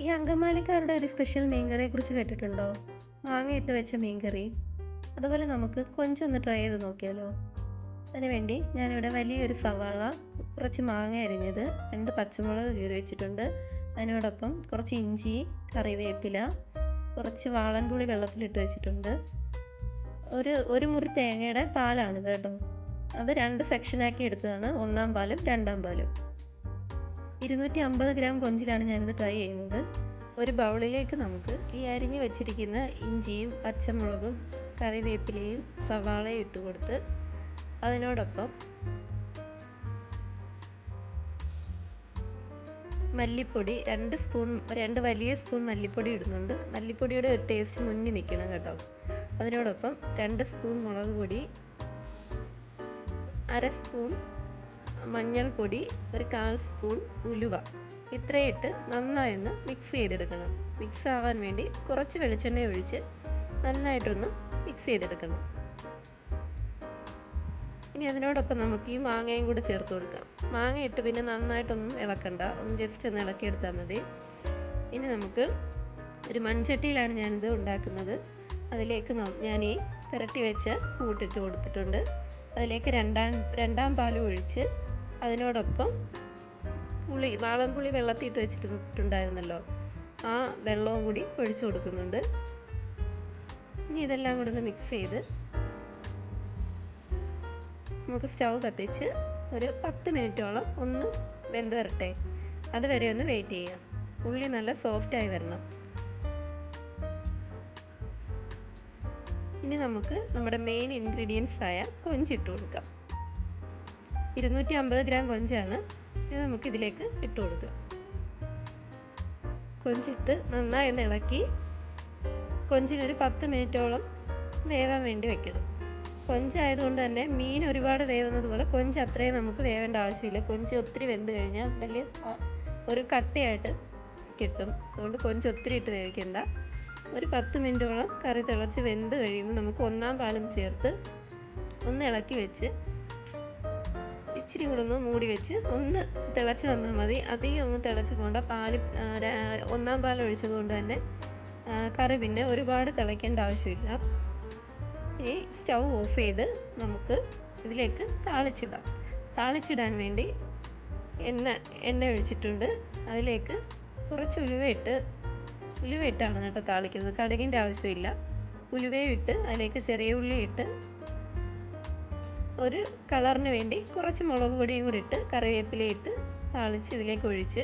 ഈ അങ്കമാലിക്കാരുടെ ഒരു സ്പെഷ്യൽ മീൻകറിയെ കുറിച്ച് കേട്ടിട്ടുണ്ടോ? മാങ്ങയിട്ട് വെച്ച മീൻകറി. അതുപോലെ നമുക്ക് കൊഞ്ചൊന്ന് ട്രൈ ചെയ്ത് നോക്കിയാലോ? അതിനുവേണ്ടി ഞാനിവിടെ വലിയൊരു സവാള കുറച്ച് മാങ്ങ അരിഞ്ഞത് രണ്ട് പച്ചമുളക് കീറി വെച്ചിട്ടുണ്ട്. അതിനോടൊപ്പം കുറച്ച് ഇഞ്ചി കറിവേപ്പില കുറച്ച് വാളൻപുളി വെള്ളത്തിലിട്ട് വെച്ചിട്ടുണ്ട്. ഒരു ഒരു മുറി തേങ്ങയുടെ പാലാണിത് കേട്ടോ. അത് രണ്ട് സെക്ഷനാക്കി എടുത്തതാണ്. ഒന്നാം പാലും രണ്ടാം പാലും. ഇരുന്നൂറ്റി അമ്പത് ഗ്രാം കൊഞ്ചിലാണ് ഞാനിത് ട്രൈ ചെയ്യുന്നത്. ഒരു ബൗളിലേക്ക് നമുക്ക് ഈ അരിഞ്ഞ് വെച്ചിരിക്കുന്ന ഇഞ്ചിയും പച്ചമുളകും കറിവേപ്പിലയും സവാളയും ഇട്ട് കൊടുത്ത് അതിനോടൊപ്പം മല്ലിപ്പൊടി രണ്ട് സ്പൂൺ രണ്ട് വലിയ സ്പൂൺ മല്ലിപ്പൊടി ഇടുന്നുണ്ട്. മല്ലിപ്പൊടിയുടെ ഒരു ടേസ്റ്റ് മുന്നിൽ നിൽക്കണം കേട്ടോ. അതിനോടൊപ്പം രണ്ട് സ്പൂൺ മുളക് പൊടി അര സ്പൂൺ മഞ്ഞൾപ്പൊടി ഒരു കാൽ സ്പൂൺ ഉലുവ. ഇത്രയിട്ട് നന്നായൊന്ന് മിക്സ് ചെയ്തെടുക്കണം. മിക്സ് ആവാൻ വേണ്ടി കുറച്ച് വെളിച്ചെണ്ണ ഒഴിച്ച് നന്നായിട്ടൊന്ന് മിക്സ് ചെയ്തെടുക്കണം. ഇനി അതിനോടൊപ്പം നമുക്ക് ഈ മാങ്ങയും കൂടെ ചേർത്ത് കൊടുക്കാം. മാങ്ങ ഇട്ട് പിന്നെ നന്നായിട്ടൊന്നും ഇളക്കണ്ട. ഒന്ന് ജസ്റ്റ് ഒന്ന് ഇളക്കിയെടുത്താൽ മതി. ഇനി നമുക്ക് ഒരു മൺചട്ടിയിലാണ് ഞാനിത് ഉണ്ടാക്കുന്നത്. അതിലേക്ക് ഞാൻ ഈ പുരട്ടി വെച്ച കൂട്ടിട്ട് കൊടുത്തിട്ടുണ്ട്. അതിലേക്ക് രണ്ടാം രണ്ടാം പാലും ഒഴിച്ച് അതിനോടൊപ്പം പുളി വാളൻപുളി വെള്ളത്തിയിട്ട് വെച്ചിട്ടുണ്ടായിരുന്നല്ലോ. ആ വെള്ളവും കൂടി ഒഴിച്ചു കൊടുക്കുന്നുണ്ട്. ഇനി ഇതെല്ലാം കൂടെ ഒന്ന് മിക്സ് ചെയ്ത് നമുക്ക് സ്റ്റൗ കത്തിച്ച് ഒരു പത്ത് മിനിറ്റോളം ഒന്ന് വെന്ത് വരട്ടെ. അതുവരെ ഒന്ന് വെയിറ്റ് ചെയ്യാം ഉള്ളി നല്ല സോഫ്റ്റായി വരണം. ഇനി നമുക്ക് നമ്മുടെ മെയിൻ ഇൻഗ്രീഡിയൻസ് ആയ കൊഞ്ചിട്ട് കൊടുക്കാം. ഇരുന്നൂറ്റി അമ്പത് ഗ്രാം കൊഞ്ചാണ്. ഇത് നമുക്ക് ഇതിലേക്ക് ഇട്ട് കൊടുക്കാം. കൊഞ്ചിട്ട് നന്നായി ഒന്ന് ഇളക്കി കൊഞ്ചിനൊരു പത്ത് മിനിറ്റോളം വേവാൻ വേണ്ടി വെക്കണം. കൊഞ്ചായതുകൊണ്ട് തന്നെ മീൻ ഒരുപാട് വേവുന്നത് പോലെ കൊഞ്ച് അത്രയും നമുക്ക് വേവേണ്ട ആവശ്യമില്ല. കൊഞ്ച് ഒത്തിരി വെന്ത് കഴിഞ്ഞാൽ വലിയ ഒരു കട്ടിയായിട്ട് കിട്ടും. അതുകൊണ്ട് കൊഞ്ച് ഒത്തിരി ഇട്ട് വേവിക്കണ്ട. ഒരു പത്ത് മിനിറ്റോളം കറി തിളച്ച് വെന്ത് കഴിയുമ്പോൾ നമുക്ക് ഒന്നാം പാലും ചേർത്ത് ഒന്ന് ഇളക്കി വെച്ച് ഇച്ചിരി കൂടെ ഒന്ന് മൂടി വെച്ച് ഒന്ന് തിളച്ച് വന്നാൽ മതി. അധികം ഒന്ന് തിളച്ച് പോകണ്ട പാൽ ഒന്നാം പാൽ ഒഴിച്ചത് കൊണ്ട് തന്നെ കറി പിന്നെ ഒരുപാട് തിളയ്ക്കേണ്ട ആവശ്യമില്ല. ഇനി സ്റ്റൗ ഓഫ് ചെയ്ത് നമുക്ക് ഇതിലേക്ക് താളിച്ചിടാം. താളിച്ചിടാൻ വേണ്ടി എണ്ണ എണ്ണ ഒഴിച്ചിട്ടുണ്ട്. അതിലേക്ക് കുറച്ച് ഉലുവയിട്ട് ഉലുവയിട്ടാണ് കേട്ടോ താളിക്കുന്നത്. കടുകിന്റെ ആവശ്യമില്ല. ഉലുവയും ഇട്ട് അതിലേക്ക് ചെറിയ ഉള്ളി ഇട്ട് ഒരു കളറിന് വേണ്ടി കുറച്ച് മുളക് പൊടിയും കൂടി ഇട്ട് കറിവേപ്പിലയിട്ട് താളിച്ച് ഇതിലേക്ക് ഒഴിച്ച്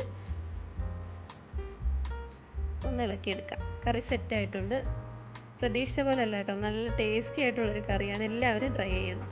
ഒന്ന് ഇളക്കിയെടുക്കാം. കറി സെറ്റായിട്ടുണ്ട് പ്രതീക്ഷിച്ച പോലെ അല്ല കേട്ടോ. നല്ല ടേസ്റ്റി ആയിട്ടുള്ളൊരു കറിയാണ്. എല്ലാവരും ട്രൈ ചെയ്യണം.